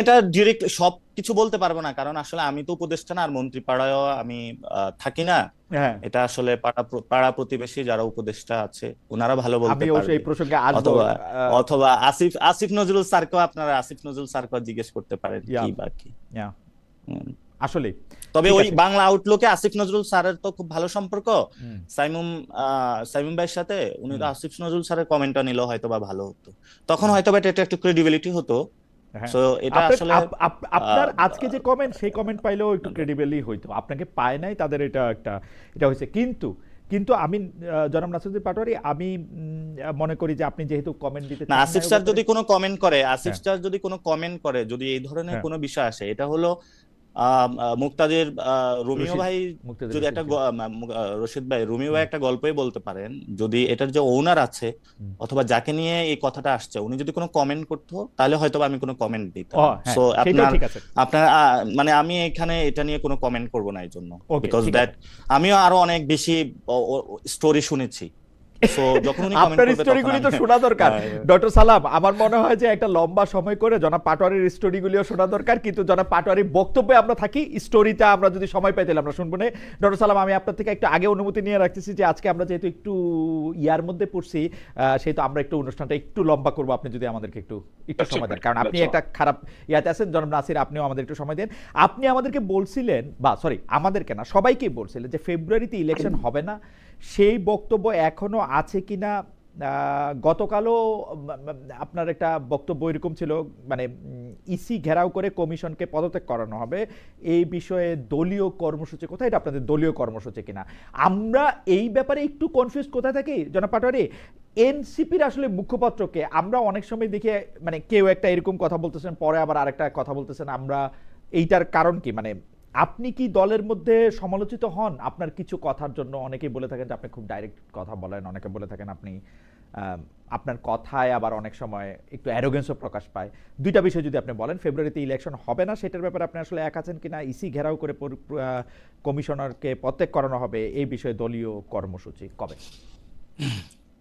এটা ডিরেক্ট সব কিছু বলতে পারব না কারণ আসলে আমি তো উপদেষ্টা না আর মন্ত্রী পাড়ায় আমি থাকি না। হ্যাঁ। এটা আসলে পাড়া পাড়া প্রতিবেশী যারা উপদেষ্টা আছে ওনারা ভালো বলতে আমি এই পারবে প্রসঙ্গে অথবা অথবা আসিফ আসিফ নজরুল স্যারকেও আপনারা আসিফ নজরুল স্যারকেও জিজ্ঞেস করতে পারেন. কি বা কি। আসলে তবে ওই বাংলা আউটলুকে আসিফ নজরুল স্যারের তো খুব ভালো সম্পর্ক। সাইমুম সাইমুম ভাইয়ের সাথে উনি তো আসিফ নজরুল স্যারের কমেন্টটা নিলেও হয়তো বা ভালো হতো। তখন হয়তো বা এটা একটু ক্রেডিবিলিটি হতো। সো এটা আসলে আপ- আপ- আপনার আজকে যে কমেন্ট সেই কমেন্ট পাইলেও একটু ক্রেডিবলি হইতো আপনাকে পায় নাই তাদের এটা একটা এটা হয়েছে কিন্তু কিন্তু আমি জনাব নাসিরুদ্দিন পাটোয়ারি আমি মনে করি যে আপনি যেহেতু কমেন্ট দিতে না আসিফ স্যার যদি কোনো কমেন্ট করে আসিফ হ্যাঁ। স্যার যদি কোনো কমেন্ট করে যদি এই ধরনের হ্যাঁ। কোনো বিষয় আসে এটা হলো মুক্তাদির রুমিও ভাই যদি একটা রশিদ। ভাই রুমিও ভাই একটা গল্পই বলতে পারেন যদি এটার যে ওনার আছে অথবা যাকে নিয়ে এই কথাটা আসছে উনি যদি কোনো কমেন্ট করতো তাহলে হয়তো আমি কোনো কমেন্ট দিতাম। হ্যাঁ, সো আপনার আপনার মানে আমি এখানে এটা নিয়ে কোনো কমেন্ট করব না এই জন্য বিকজ দ্যাট আমিও আরও অনেক বেশি স্টোরি শুনেছি। আপনার স্টোরিগুলি তো শোনা দরকার। হ্যাঁ। ডক্টর সালাম আমার মনে হয় যে একটা লম্বা সময় করে জনাব পাটোয়ারির স্টোরিগুলিও শোনা দরকার কিন্তু জনাব পাটোয়ারির বক্তব্যে আমরা থাকি স্টোরিটা আমরা যদি সময় পাই তাহলে আমরা শুনব না। ডক্টর সালাম আমি আপনার থেকে একটু আগে অনুমতি নিয়ে রাখতেছি যে আজকে আমরা যেহেতু একটু ইয়ার মধ্যে পড়ছি সেহেতু আমরা একটু অনুষ্ঠানটা একটু লম্বা করব আপনি যদি আমাদেরকে একটু একটু সময় দেন। কারণ আপনি একটা খারাপ ইয়াতে আছেন জনাব নাসির আপনিও আমাদের একটু সময় দেন। আপনি আমাদেরকে বলছিলেন বা সরি আমাদেরকে না সবাইকেই বলছিলেন যে ফেব্রুয়ারিতে ইলেকশন হবে না। সেই বক্তব্য এখনও আছে কিনা আহ, গতকালও আপনার একটা বক্তব্য এরকম ছিল মানে ইসি ঘেরাও করে কমিশনকে পদত্যাগ করানো হবে এই বিষয়ে দলীয় কর্মসূচি কোথায়? এটা আপনাদের দলীয় কর্মসূচি কিনা? আমরা এই ব্যাপারে একটু কনফিউজ কোথায় থাকি জনাব পাটোয়ারি? এনসিপির আসলে মুখপাত্রকে আমরা অনেক সময় দেখি মানে কেউ একটা এরকম কথা বলতেছেন পরে আবার আরেকটা কথা বলতেছেন আমরা এইটার কারণ কি? মানে আপনি কি দলের মধ্যে সমালোচিত হন? আপনার কিছু কথার জন্য অনেকেই বলে থাকেন যে আপনি খুব ডাইরেক্ট কথা বলেন, অনেকে বলে থাকেন আপনি আপনার কথায় আবার অনেক সময় একটু অ্যারোগেন্সও প্রকাশ পায়। দুইটা বিষয় যদি আপনি বলেন ফেব্রুয়ারিতে ইলেকশন হবে না, সেটার ব্যাপারে আপনি আসলে এক আছেন কিনা ইসি ঘেরাও করে কমিশনারকে প্রত্যেক করানো হবে, এই বিষয়ে দলীয় কর্মসূচি কবে?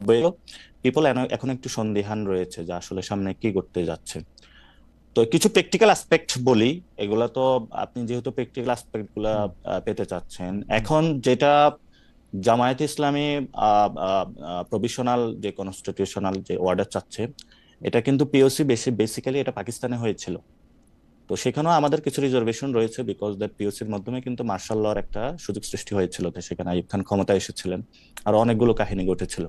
আহ, পিপল এখন একটু সন্দিহান রয়েছে যে আসলে সামনে কি করতে যাচ্ছে। তো কিছু প্র্যাকটিক্যাল অ্যাসপেক্ট বলি এগুলা তো আপনি যেহেতু প্র্যাকটিক্যাল অ্যাসপেক্টগুলা পেতে চাচ্ছেন এখন যেটা জামায়াত ইসলামী প্রভিশনাল যে কনস্টিটিউশনাল যে অর্ডার চাচ্ছে এটা কিন্তু পিওসি বেশি বেসিক্যালি এটা পাকিস্তানে হয়েছিল। তো সেখানেও আমাদের কিছু রিজার্ভেশন রয়েছে বিকজ দ্যাট পিওসির মাধ্যমে কিন্তু মার্শাল লর একটা সুযোগ সৃষ্টি হয়েছিল সেখানে আইয়ুব খান ক্ষমতায় এসেছিলেন। আর অনেকগুলো কাহিনী ঘটেছিল।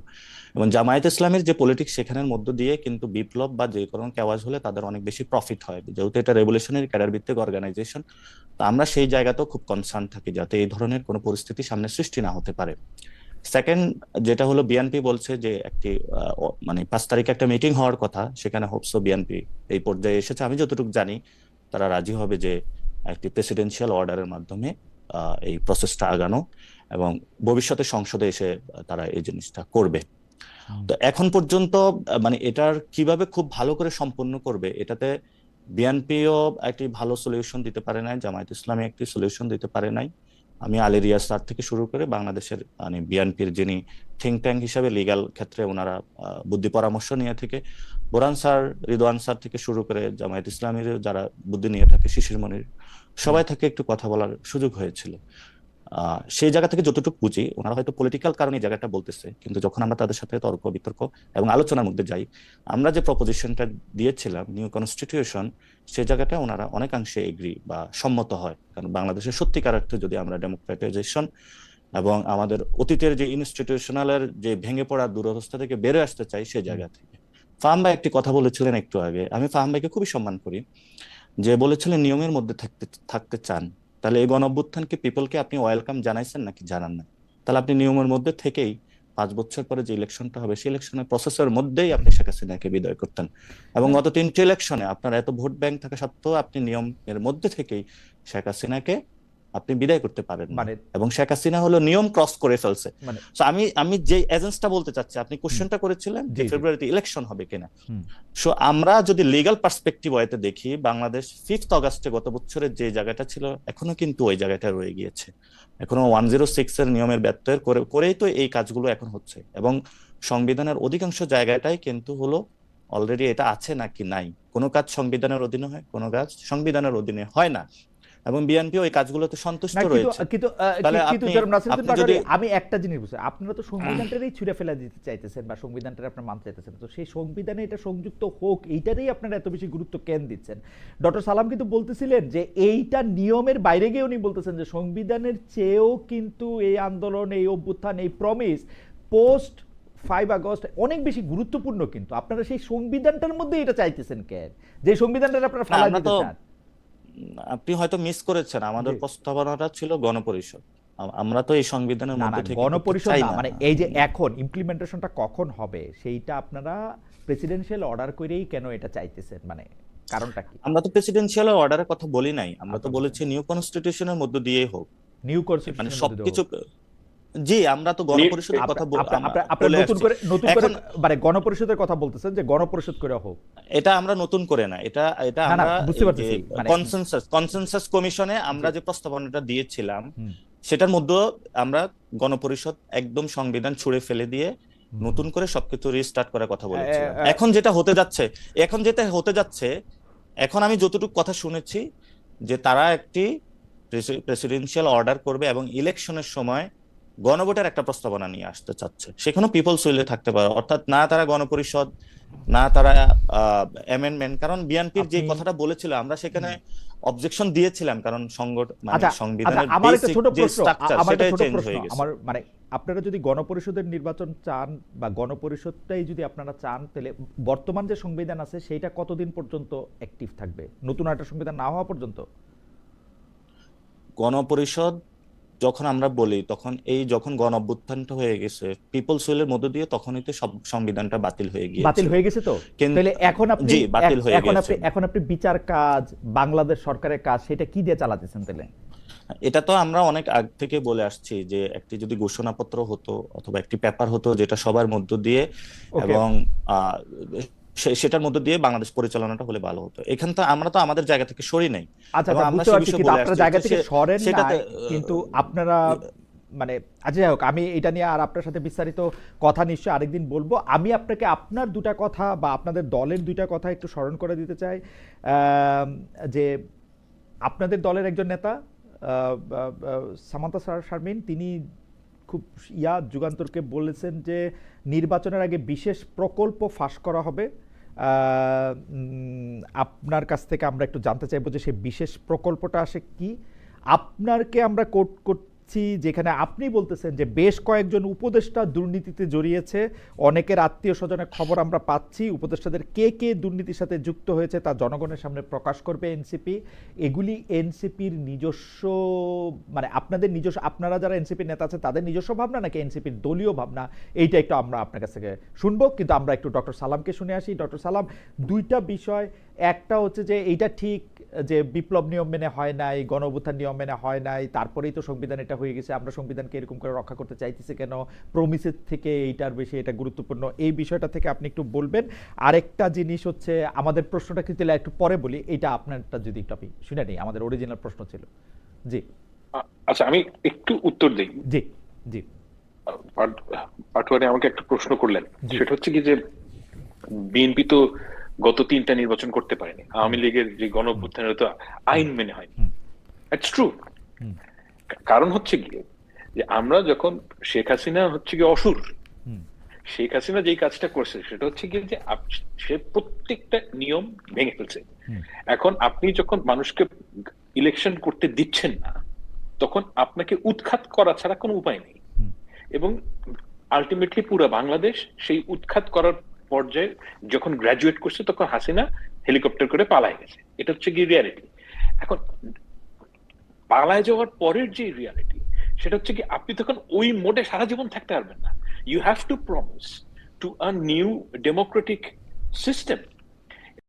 এবং জামায়াত ইসলামের যে পলিটিক্স সেখানের মধ্য দিয়ে কিন্তু বিপ্লব বা যে কোনো কেওয়াজ হলে তাদের অনেক বেশি প্রফিট হয়। যেহেতু এটা রেভলিউশনারি ক্যাডার ভিত্তিক অর্গানাইজেশন তো আমরা সেই জায়গাতেও খুব কনসার্ন থাকি যাতে এই ধরনের কোনো পরিস্থিতি সামনে সৃষ্টি না হতে পারে। সেকেন্ড যেটা হলো বিএনপি বলছে যে একটি মানে পাঁচ তারিখে একটা মিটিং হওয়ার কথা, সেখানে হোপসো বিএনপি এই পর্যায়ে এসেছে। আমি যতটুকু জানি তারা রাজি হবে যে একটি প্রেসিডেন্সিয়াল অর্ডারের মাধ্যমে এই প্রসেসটা আগানো এবং ভবিষ্যতে সংসদে এসে তারা এই জিনিসটা করবে। তো এখন পর্যন্ত মানে এটার কীভাবে খুব ভালো করে সম্পন্ন করবে এটাতে বিএনপিও একটি ভালো সলিউশন দিতে পারে নাই জামায়াত ইসলামী একটি সলিউশন দিতে পারে নাই। আমি আলী রিয়াজ স্যার থেকে শুরু করে বাংলাদেশের মানে বিএনপির যিনি থিঙ্ক ট্যাঙ্ক হিসাবে লিগাল ক্ষেত্রে ওনারা বুদ্ধি পরামর্শ নিয়ে থেকে। বোরান স্যার রিদওয়ান স্যার থেকে শুরু করে জামায়াত ইসলামের যারা বুদ্ধি নিয়ে থাকে শিশির মনির সবাই থেকে একটু কথা বলার সুযোগ হয়েছিল। সেই জায়গা থেকে যতটুকু বুঝি ওনারা হয়তো পলিটিক্যাল কারণে জায়গাটা বলতেছে কিন্তু যখন আমরা তাদের সাথে তর্ক বিতর্ক এবং আলোচনার মধ্যে যাই আমরা যে প্রপোজিশনটা দিয়েছিলাম নিউ কনস্টিটিউশন সেই জায়গাটা ওনারা অনেকাংশে এগ্রি বা সম্মত হয়। কারণ বাংলাদেশের সত্যিকার অর্থে যদি আমরা ডেমোক্রেটাইজেশন এবং আমাদের অতীতের যে ইনস্টিটিউশনালের যে ভেঙে পড়া দুরবস্থা থেকে বেরো আসতে চাই সে জায়গা থেকে। ফাহাম ভাই একটি কথা বলেছিলেন একটু আগে আমি ফাহাম ভাইকে খুবই সম্মান করি যে বলেছিলেন নিয়মের মধ্যে থাকতে থাকতে চান। তাহলে এই গণঅভ্যুত্থানকে পিপলকে আপনি ওয়েলকাম জানাইছেন নাকি জানান না তাহলে আপনি নিয়মের মধ্যে থেকেই পাঁচ বছর পরে যে ইলেকশনটা হবে, সেই ইলেকশনের প্রসেসের মধ্যেই আপনি শেখ হাসিনাকে বিদায় করতেন। এবং গত তিনটি ইলেকশনে আপনার এত ভোট ব্যাংক থাকা সত্ত্বেও আপনি নিয়মের মধ্যে থেকেই শেখ হাসিনাকে আপনি বিদায় করতে পারেন মানে এবং শেখ হাসিনা হলো নিয়ম ক্রস করে ফেলছে। মানে So আমি আমি যে এজেন্সটা বলতে চাচ্ছি আপনি কোশ্চেনটা করেছিলেন যে ফেব্রুয়ারিতে ইলেকশন হবে কিনা। সো আমরা যদি লিগ্যাল পার্সপেক্টিভ ওয়েতে দেখি বাংলাদেশ ফিফথ অগাস্টে গত বছরের যে জায়গাটা ছিল এখনও কিন্তু ওই জায়গাটা রয়ে গিয়েছে। এখনও ওয়ান জিরো সিক্স এর নিয়মের ব্যত্যয়ের করে করেই তো এই কাজগুলো এখন হচ্ছে। এবং সংবিধানের অধিকাংশ জায়গাটাই কিন্তু হলো অলরেডি এটা আছে নাকি নাই। কোনো কাজ সংবিধানের অধীনে হয় কোনো কাজ সংবিধানের অধীনে হয় না। এবং বিএনপি ওই কাজগুলোতে সন্তুষ্ট রয়েছে। কিন্তু কিন্তু যদি- আমি একটা জিনিস বুঝছি আপনারা তো সংবিধানটারই ছুঁড়ে ফেলা দিতে চাইতেছেন বা সংবিধানটা আপনার মানতে চাইতেছেন তো সেই সংবিধানে এটা সংযুক্ত হোক এইটারই আপনারা এত বেশি গুরুত্ব কেন দিচ্ছেন? ডক্টর সালাম কিন্তু বলতেছিলেন যে এইটা নিয়মের বাইরে গিয়ে উনি বলতেছেন যে সংবিধানের চেয়েও কিন্তু এই আন্দোলন এই অভ্যুত্থান এই প্রমিস পোস্ট ফাইভ আগস্ট অনেক বেশি গুরুত্বপূর্ণ কিন্তু। আপনারা সেই সংবিধানটার মধ্যে এটা চাইতেছেন কেন? যে সংবিধানটা আপনারা ফালা দিতে চান। আপনি হয়তো মিস করেছেন। আমাদের প্রস্তাবনাটা ছিল গণপরিষদ। আমরা তো এই সংবিধানের মধ্যে থেকে গণপরিষদ না মানে এই যে এখন ইমপ্লিমেন্টেশনটা কখন হবে সেইটা আপনারা প্রেসিডেন্সিয়াল অর্ডার করেই কেন এটা চাইতেছেন? মানে কারণটা কি? আমরা তো প্রেসিডেন্সিয়াল অর্ডারের কথা বলি নাই। আমরা তো আচ্ছা। বলেছি নিউ কনস্টিটিউশনের মধ্য দিয়েই হোক। নিউ কনস্টিটিউশন মানে সবকিছু জি আমরা তো গণপরিষদের কথা আপনারা নতুন করে নতুন করে মানে গণপরিষদের কথা বলতেছেন যে গণপরিষদ করে হোক। এটা আমরা নতুন করে না। এটা এটা আমরা বুঝতে পারতেছি, মানে- কনসেনসাস কনসেনসাস কমিশনে আমরা যে প্রস্তাবনাটা দিয়েছিলাম সেটার মধ্যে আমরা গণপরিষদ একদম সংবিধান ছুঁড়ে ফেলে দিয়ে নতুন করে সবকিছু রিস্টার্ট করার কথা এ- এখন যেটা হতে যাচ্ছে এখন যেটা হতে যাচ্ছে এখন আমি যতটুকু কথা শুনেছি যে তারা একটি প্রেসিডেন্সিয়াল অর্ডার করবে এবং ইলেকশনের সময় গণভোটের একটা প্রস্তাবনা নিয়ে আসতে চাচ্ছে। সেখানেও পিপলস উইলে থাকতে পারে। অর্থাৎ না তারা গণপরিষদ না তারা অ্যামেন্ডমেন্ট কারণ বিএনপির যে কথাটা বলেছিল আমরা সেখানে অবজেকশন দিয়েছিলাম কারণ সংগঠন মানে আচ্ছা আচ্ছা সংবিধানের আমার একটা ছোট প্রশ্ন আমার একটা ছোট প্রশ্ন আমার মানে আপনারা যদি গণপরিষদের নির্বাচন চান বা গণপরিষদটাই যদি আপনারা চান তাহলে বর্তমান যে সংবিধান আছে সেইটা কতদিন পর্যন্ত অ্যাক্টিভ থাকবে? নতুন একটা সংবিধান না হওয়া পর্যন্ত? গণপরিষদ যখন আমরা বলি তখন এই যখন গণ অভ্যুত্থানটা হয়ে গেছে পিপলস উইলের মধ্য দিয়ে তখনই তো সব সংবিধানটা বাতিল হয়ে গিয়েছে। বাতিল হয়ে গেছে তো? তাহলে এখন আপনি জি, বাতিল হয়ে এখন আপনি এখন আপনি বিচার কাজ বাংলাদেশ সরকারের কাজ সেটা কি দিয়ে চালাতেছেন তাহলে? এটা তো আমরা অনেক আগ থেকে বলে আসছি যে একটি যদি ঘোষণাপত্র হতো অথবা একটি পেপার হতো যেটা সবার মধ্য দিয়ে এবং সেটার মধ্যে দিয়ে বাংলাদেশ পরিচালনাটা হলে ভালো হতো। এখান থেকে আমরা তো আমাদের জায়গা থেকে সরি নাই। আচ্ছা আচ্ছা, আমরা বুঝতে পারছি কিন্তু আপনারা জায়গা থেকে সরেন সেটাতে, কিন্তু আপনারা মানে আচ্ছা যাই হোক আমি এটা নিয়ে আর আপনার সাথে বিস্তারিত কথা নিশ্চয়ই আরেকদিন বলব। আমি আপনাকে আপনার দুটা কথা বা আপনাদের দলের দুইটা কথা একটু স্মরণ করে দিতে চাই। যে আপনাদের দলের একজন নেতা সামান্তা সার শারমিন তিনি খুব ইয়া যুগান্তরকে বলেছেন যে নির্বাচনের আগে বিশেষ প্রকল্প ফাঁস করা হবে। আপনার কাছ থেকে আমরা একটু জানতে চাইব যে সেই বিশেষ প্রকল্পটা আসে কি? আপনারকে আমরা কোট করছি যেখানে আপনি বলতেছেন যে বেশ কয়েকজন উপদেষ্টা দুর্নীতিতে জড়িয়েছে। অনেকের আত্মীয় স্বজনের খবর আমরা পাচ্ছি। উপদেষ্টাদের কে কে দুর্নীতির সাথে যুক্ত হয়েছে তা জনগণের সামনে প্রকাশ করবে এনসিপি। এগুলি এনসিপির নিজস্ব মানে আপনাদের নিজস্ব, আপনারা যারা এনসিপির নেতা আছেন, তাদের নিজস্ব ভাবনা নাকি এনসিপির দলীয় ভাবনা? এইটা একটু আমরা আপনার কাছ থেকে শুনব। কিন্তু আমরা একটু ডক্টর সালামকে শুনে আসি। ডক্টর সালাম, দুইটা বিষয়। একটা হচ্ছে যে এইটা ঠিক যে বিপ্লব নিয়ম মেনে হয় নাই গণ নিয়ম মেনে হয় নাই তারপরেই তো সংবিধান এটা হয়ে গেছে আমরা সংবিধানকে এরকম করে রক্ষা করতে চাইতেছি কেন? প্রমিসের থেকে এইটার বেশি এটা গুরুত্বপূর্ণ। এই বিষয়টা থেকে আপনি একটু বলবেন। আরেকটা জিনিস হচ্ছে আমাদের প্রশ্নটা কিন্তু একটু পরে বলি এটা আপনারটা যদি একটু আপনি শুনে নিই আমাদের অরিজিনাল প্রশ্ন ছিল। জি। আচ্ছা আমি একটু উত্তর দিই। জি জি। পাট- পাটোয়ারি আমাকে একটা প্রশ্ন করলেন। সেটা হচ্ছে কি যে বিএনপি তো গত তিনটা নির্বাচন করতে পারেনি। আওয়ামী লীগের যে গণ তো আইন মেনে হয়নি। ইটস ট্রু কারণ হচ্ছে গিয়ে যে আমরা যখন শেখ হাসিনা হচ্ছে গিয়ে অসুর শেখ হাসিনা যেই কাজটা করছে সেটা হচ্ছে গিয়ে যে সে প্রত্যেকটা নিয়ম ভেঙে ফেলছে। এখন আপনি যখন মানুষকে ইলেকশন করতে দিচ্ছেন না তখন আপনাকে উৎখাত করা ছাড়া কোনো উপায় নেই। এবং আলটিমেটলি পুরো বাংলাদেশ সেই উৎখাত করার পর্যায়ে যখন গ্রাজুয়েট করছে, তখন হাসিনা হেলিকপ্টার করে পালায় গেছে। এটা হচ্ছে কি রিয়ালিটি এখন, পালায় যাওয়ার পরের যে রিয়ালিটি সেটা হচ্ছে কি আপনি তখন ওই মোডে সারা জীবন থাকতে পারবেন না। You have to promise to a new democratic system